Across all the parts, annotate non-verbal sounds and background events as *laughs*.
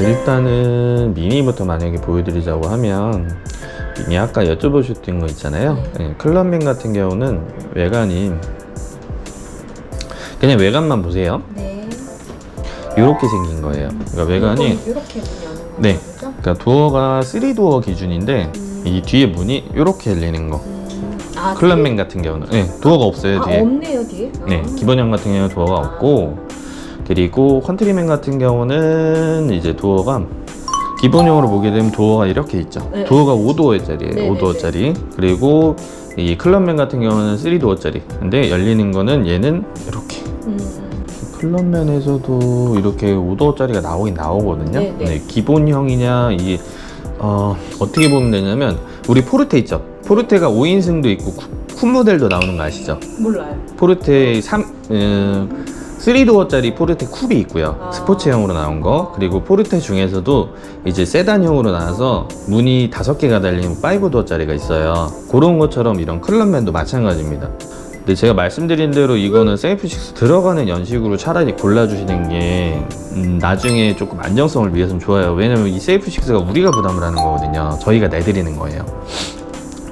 일단은 미니부터 만약에 보여드리자고 하면 미니 아까 여쭤보셨던 거 있잖아요. 네, 클럽맨 같은 경우는 외관이 그냥 외관만 보세요. 네. 이렇게 생긴 거예요. 그러니까 외관이 이렇게? 네. 그러니까 도어가 3도어 기준인데 이 뒤에 문이 이렇게 열리는 거. 음. 아, 클럽맨 같은 경우는 네, 도어가 없어요 아, 뒤에. 없네요 뒤에. 네, 아. 기본형 같은 경우는 도어가 없고 그리고 컨트리맨 같은 경우는 이제 도어가 기본형으로 보게 되면 도어가 이렇게 있죠. 네. 도어가 5도어짜리예요. 네, 5도어짜리. 그리고 이 클럽맨 같은 경우는 3도어짜리. 근데 열리는 거는 얘는 이렇게. 음. 클럽맨에서도 이렇게 5도어짜리가 나오긴 나오거든요. 네, 네. 기본형이냐 이 어, 어떻게 보면 되냐면 우리 포르테 있죠. 포르테가 5인승도 있고 쿠, 쿤 모델도 나오는 거 아시죠? 몰라요. 포르테 3, 음, 3도어짜리 포르테 쿱이 있고요. 아. 스포츠형으로 나온 거. 그리고 포르테 중에서도 이제 세단형으로 나와서 문이 5개가 달린 5도어짜리가 있어요. 그런 것처럼 이런 클럽맨도 마찬가지입니다. 근데 제가 말씀드린 대로 이거는 세이프6 들어가는 연식으로 차라리 골라주시는 게 음, 나중에 조금 안정성을 위해서는 좋아요. 왜냐면 이 세이프6가 우리가 부담을 하는 거거든요. 저희가 내드리는 거예요.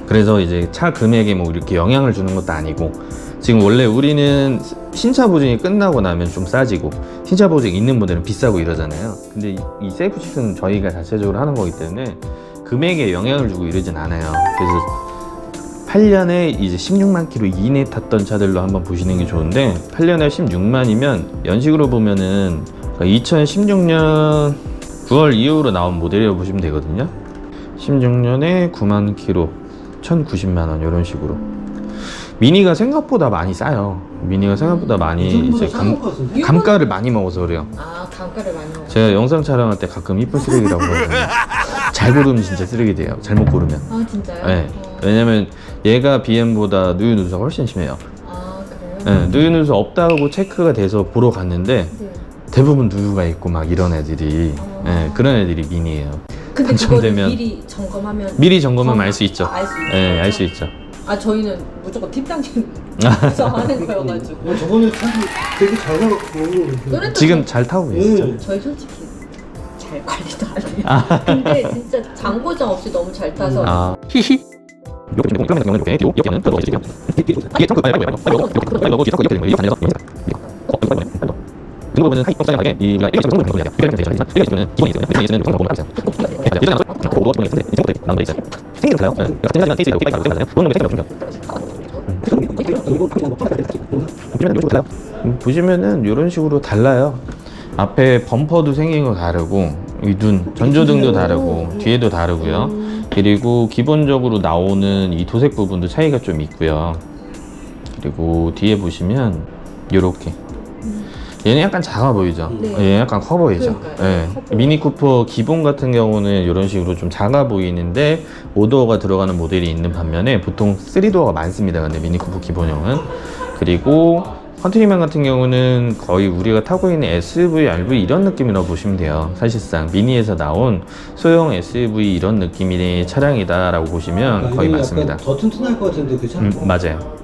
그래서 이제 차 금액에 뭐 이렇게 영향을 주는 것도 아니고 지금 원래 우리는 신차 보증이 끝나고 나면 좀 싸지고 신차 보증 있는 분들은 비싸고 이러잖아요. 근데 이, 이 세이프 칙스는 저희가 자체적으로 하는 거기 때문에 금액에 영향을 주고 이러진 않아요. 그래서 8년에 이제 16만 킬로 이내 탔던 차들로 한번 보시는 게 좋은데 8년에 16만이면 연식으로 보면은 2016년 9월 이후로 나온 모델이라고 보시면 되거든요. 16년에 9만 킬로 1,090만 원 이런 식으로. 미니가 생각보다 많이 싸요. 미니가 생각보다 많이 이제 감, 감가를 많이 먹어서 그래요. 아 단가를 많이 먹어. 제가 영상 촬영할 때 가끔 이쁜 쓰레기라고 그러거든요. *laughs* 잘 고르면 진짜 쓰레기 돼요. 잘못 고르면. 아 진짜요? 네. 어. 왜냐면 얘가 BM보다 누유 누수가 훨씬 심해요. 아 그래요? 네, 누유 누수 없다고 체크가 돼서 보러 갔는데 네. 대부분 누유가 있고 막 이런 애들이 어. 네, 그런 애들이 미니예요. 근데 당첨되면- 미리 점검하면 미리 점검하면 알 수 있죠. 아, 알수 있죠. 네, 알 수 있죠. 아 저희는 무조건 팁 당겨서 하는 거여가지고. 어, 저번에 참 되게 잘 나갔고. 그래도 지금 잘 타고 계시죠? 네. 저희 솔직히 잘 관리도 안 해요. 근데 진짜 장고장 없이 너무 잘 타서 아, 히히. 이렇게 좀 이렇게 이렇게 이렇게 이렇게 하면 들어가 주세요. 이게 덩크 빨리 빨리 빨리 빨리 빨리 빨리 넣고 이렇게 되는 거예요. 이렇게 하면서 어, 이거 빨리 빨리. 등급은 하이 뻥 싸게 이 우리가 이렇게 정도 되는 거예요. 이렇게 되는 거예요. 이렇게 되면 기본이 있어요. 이렇게 있으면 정도 보면 하세요. 나온 거 있어요. 생일은 달라요. 이렇게 빨리 그런 생각 없습니다. 음, 보시면은 이런 식으로 달라요. 앞에 범퍼도 생긴 거 다르고 이 눈 전조등도 다르고 뒤에도 다르고요. 그리고 기본적으로 나오는 이 도색 부분도 차이가 좀 있고요. 그리고 뒤에 보시면 이렇게 얘는 약간 작아 보이죠? 네. 얘는 약간 커 보이죠? 예. 커 보여요. 미니 쿠퍼 기본 같은 경우는 이런 식으로 좀 작아 보이는데 5도어가 들어가는 모델이 있는 반면에 보통 3도어가 많습니다. 근데 미니 쿠퍼 기본형은 그리고 컨트리맨 같은 경우는 거의 우리가 타고 있는 SUV, RV 이런 느낌이라고 보시면 돼요. 사실상 미니에서 나온 소형 SUV 이런 느낌의 차량이다라고 보시면 거의 맞습니다. 더 튼튼할 것 같은데 그 차. 음, 맞아요.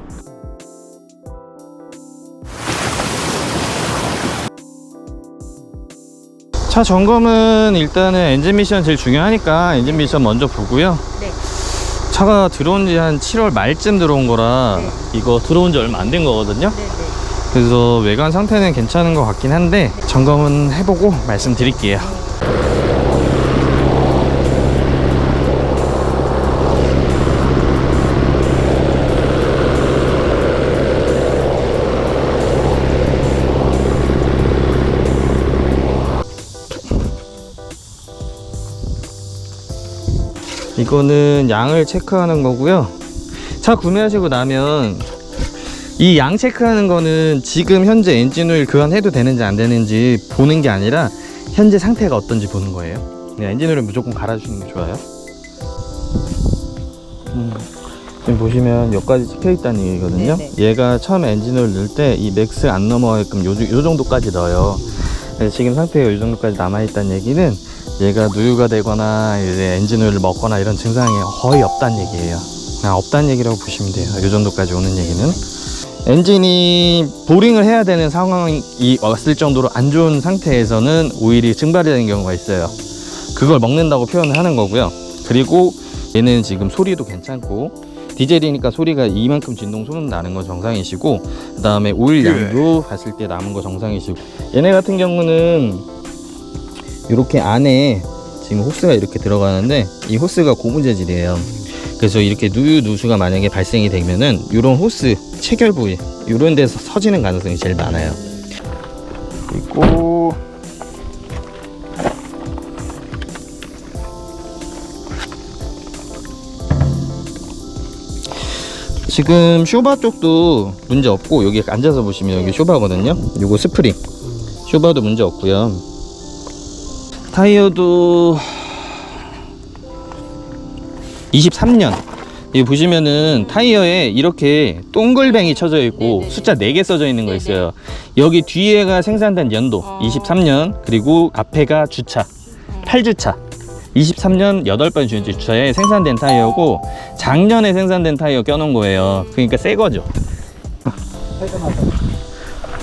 차 점검은 일단은 엔진 미션 제일 중요하니까 엔진 미션 먼저 보고요. 네. 차가 들어온 지 한 7월 말쯤 들어온 거라 네. 이거 들어온 지 얼마 안 된 거거든요. 네 네. 그래서 외관 상태는 괜찮은 것 같긴 한데 점검은 해보고 말씀드릴게요. 이거는 양을 체크하는 거고요. 차 구매하시고 나면 이 양 체크하는 거는 지금 현재 엔진오일 교환해도 되는지 안 되는지 보는 게 아니라 현재 상태가 어떤지 보는 거예요. 네, 엔진오일 무조건 갈아주시는 게 좋아요. 음, 지금 보시면 여기까지 찍혀 있다는 얘기거든요. 네네. 얘가 처음에 엔진오일 넣을 때 이 맥스 안 넘어가게끔 요, 요 정도까지 넣어요. 지금 상태가 이 정도까지 남아있다는 얘기는 얘가 누유가 되거나 이제 엔진오일을 먹거나 이런 증상이 거의 없다는 얘기예요. 그냥 없다는 얘기라고 보시면 돼요. 이 정도까지 오는 얘기는. 엔진이 보링을 해야 되는 상황이 왔을 정도로 안 좋은 상태에서는 오일이 증발이 되는 경우가 있어요. 그걸 먹는다고 표현을 하는 거고요. 그리고 얘는 지금 소리도 괜찮고 디젤이니까 소리가 이만큼 진동 소음 나는 거 정상이시고 그 다음에 오일 양도 봤을 때 남은 거 정상이시고 얘네 같은 경우는 이렇게 안에 지금 호스가 이렇게 들어가는데 이 호스가 고무 재질이에요. 그래서 이렇게 누유 누수가 만약에 발생이 되면은 이런 호스 체결 부위 이런 데서 서지는 가능성이 제일 많아요. 그리고 지금 쇼바 쪽도 문제 없고 여기 앉아서 보시면 여기 쇼바거든요. 요거 스프링 쇼바도 문제 없고요. 타이어도 23년 여기 보시면은 타이어에 이렇게 동글뱅이 쳐져 있고 네네. 숫자 4개 써져 있는 거 네네. 있어요. 여기 뒤에가 생산된 연도 어. 23년 그리고 앞에가 주차 8주차 23년 8번 주차에 생산된 타이어고 작년에 생산된 타이어 껴놓은 거예요. 그러니까 새 거죠.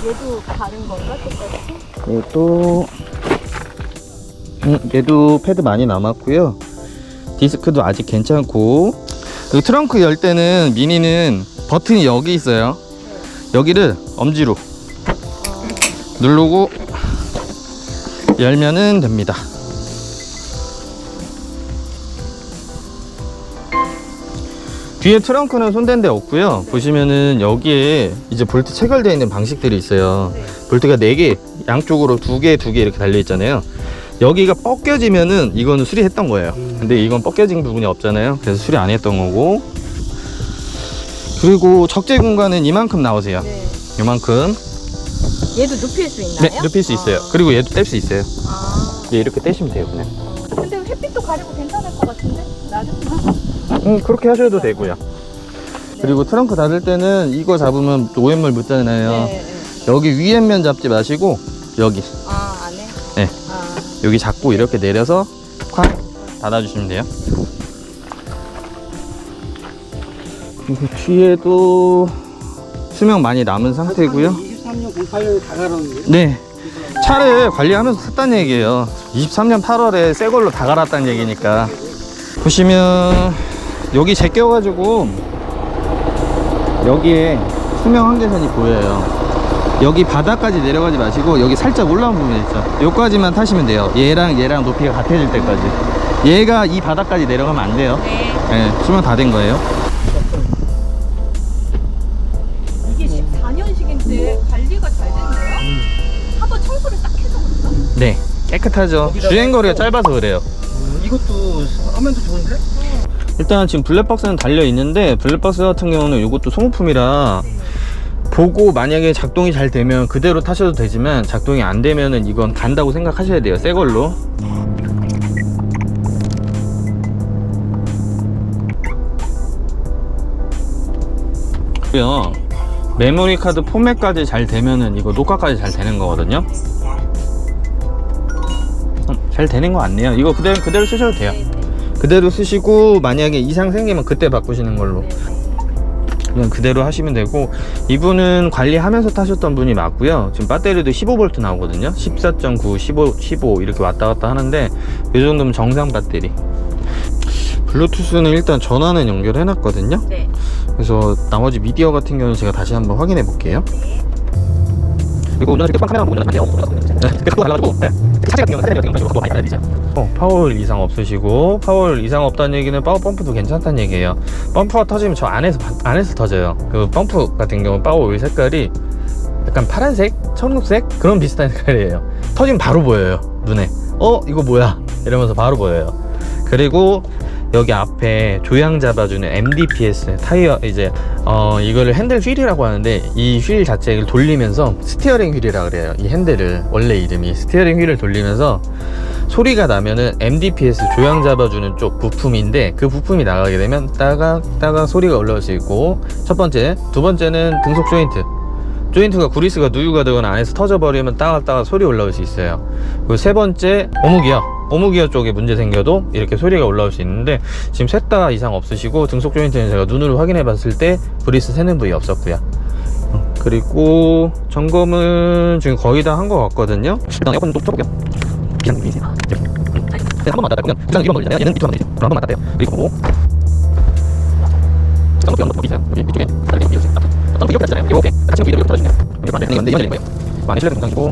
얘도 다른 건가? 똑같이? 얘도 음, 얘도 패드 많이 남았고요. 디스크도 아직 괜찮고 그리고 트렁크 열 때는 미니는 버튼이 여기 있어요. 여기를 엄지로 누르고 열면은 됩니다. 뒤에 트렁크는 손댄 데 없고요. 보시면은 여기에 이제 볼트 체결되어 있는 방식들이 있어요. 네. 볼트가 4개, 양쪽으로 2개, 2개 이렇게 달려 있잖아요. 여기가 벗겨지면은 이거는 수리했던 거예요. 근데 이건 벗겨진 부분이 없잖아요. 그래서 수리 안 했던 거고. 그리고 적재 공간은 이만큼 나오세요. 네. 이만큼. 얘도 눕힐 수 있나요? 네, 눕힐 수 있어요. 아. 그리고 얘도 뗄 수 있어요. 아. 네, 이렇게 떼시면 돼요, 그냥. 근데 햇빛도 가리고 괜찮을 것 같은데? 나름. 음, 그렇게 하셔도 되고요. 그리고 트렁크 닫을 때는 이거 잡으면 오염물 묻잖아요. 네, 네. 여기 위에 면 잡지 마시고 여기 아, 안에? 네. 아. 여기 잡고 이렇게 내려서 콱 닫아주시면 돼요. 그리고 뒤에도 수명 많이 남은 상태고요. 23년 08년에 다 갈았는데. 네. 차를 관리하면서 샀다는 얘기예요. 23년 8월에 새 걸로 다 갈았다는 얘기니까. 보시면 여기 제껴가지고 여기에 수명 한계선이 보여요. 여기 바닥까지 내려가지 마시고 여기 살짝 올라온 부분 있죠. 여기까지만 타시면 돼요. 얘랑 얘랑 높이가 같아질 때까지. 얘가 이 바닥까지 내려가면 안 돼요. 네. 네, 수명 다된 거예요. 이게 14년식인데 관리가 잘 됐네요? 한번 청소를 딱 해서 그런가? 네, 깨끗하죠. 주행거리가 짧아서 그래요. 이것도 화면도 좋은데? 일단 지금 블랙박스는 달려 있는데 블랙박스 같은 경우는 이것도 소모품이라 보고 만약에 작동이 잘 되면 그대로 타셔도 되지만 작동이 안 되면은 이건 간다고 생각하셔야 돼요 새 걸로. 고요. 메모리 카드 포맷까지 잘 되면은 이거 녹화까지 잘 되는 거거든요. 음, 잘 되는 거 같네요. 이거 그대로 그대로 쓰셔도 돼요. 네. 그대로 쓰시고 만약에 이상 생기면 그때 바꾸시는 걸로 그냥 그대로 하시면 되고 이분은 관리하면서 타셨던 분이 맞고요. 지금 배터리도 15V 나오거든요. 14.9 15 15 이렇게 왔다 갔다 하는데 이 정도면 정상 배터리. 블루투스는 일단 전화는 연결해 놨거든요. 네. 그래서 나머지 미디어 같은 경우는 제가 다시 한번 확인해 볼게요 그리고 오늘 휴대폰 카메라 보면 안 돼요. 네, 또 달라가지고 네. 차체 같은 경우는 사진 같은 경우는 많이 달아야 되죠. 어, 파워오일 이상 없으시고 파워오일 이상 없다는 얘기는 파워 펌프도 괜찮다는 얘기예요. 펌프가 터지면 저 안에서 안에서 터져요. 그 펌프 같은 경우 파워오일 색깔이 약간 파란색, 청록색 그런 비슷한 *laughs* 색깔이에요. 터지면 바로 보여요 눈에. 어 이거 뭐야? 이러면서 바로 보여요. 그리고 여기 앞에 조향 잡아주는 MDPS 타이어 이제 어 이거를 핸들 휠이라고 하는데 이 휠 자체를 돌리면서 스티어링 휠이라 그래요. 이 핸들을. 원래 이름이 스티어링 휠을 돌리면서 소리가 나면은 MDPS 조향 잡아주는 쪽 부품인데 그 부품이 나가게 되면 따각 따각 소리가 올라올 수 있고 첫 번째 두 번째는 등속 조인트. 조인트가 구리스가 누유가 되거나 안에서 터져버리면 따각따각 소리 올라올 수 있어요. 그리고 세 번째 오무기어 오무기어 쪽에 문제 생겨도 이렇게 소리가 올라올 수 있는데 지금 셋 다 이상 없으시고 등속 조인트는 제가 눈으로 확인해 봤을 때 브리스 새는 부위 없었고요 어, 그리고 점검은 지금 거의 다 한 것 같거든요. 일단 에어컨 좀 켜볼게요. 비상등이세요. 네, 한 번만 닫아보면 부상 이런 거 있잖아요. 얘는 되죠. 그럼 한 번만 닫아요. 그리고 쌍꺼풀 연도 보이세요? 여기 이쪽에 달리는 게 있어요. 어떤 게 옆에 있잖아요. 이거 오케이. 친구 이대로 닫아주네요. 이거 안 되는 건데 연결된 거예요. 안에 실내도 정상이고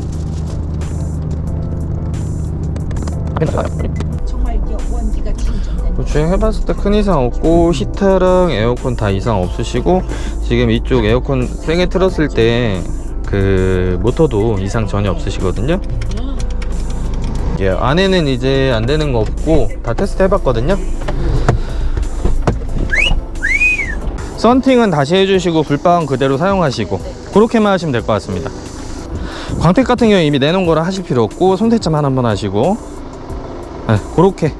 정말 원기가 충전된 뭐 주행해봤을 때 큰 이상 없고 히터랑 에어컨 다 이상 없으시고 지금 이쪽 에어컨 세게 틀었을 때 그 모터도 이상 전혀 없으시거든요. 예, 안에는 이제 안 되는 거 없고 다 테스트 해봤거든요. 썬팅은 다시 해주시고 불빵은 그대로 사용하시고 그렇게만 하시면 될 것 같습니다. 광택 같은 경우 이미 내놓은 거라 하실 필요 없고 손대점 하나 한번 하시고 네, 그렇게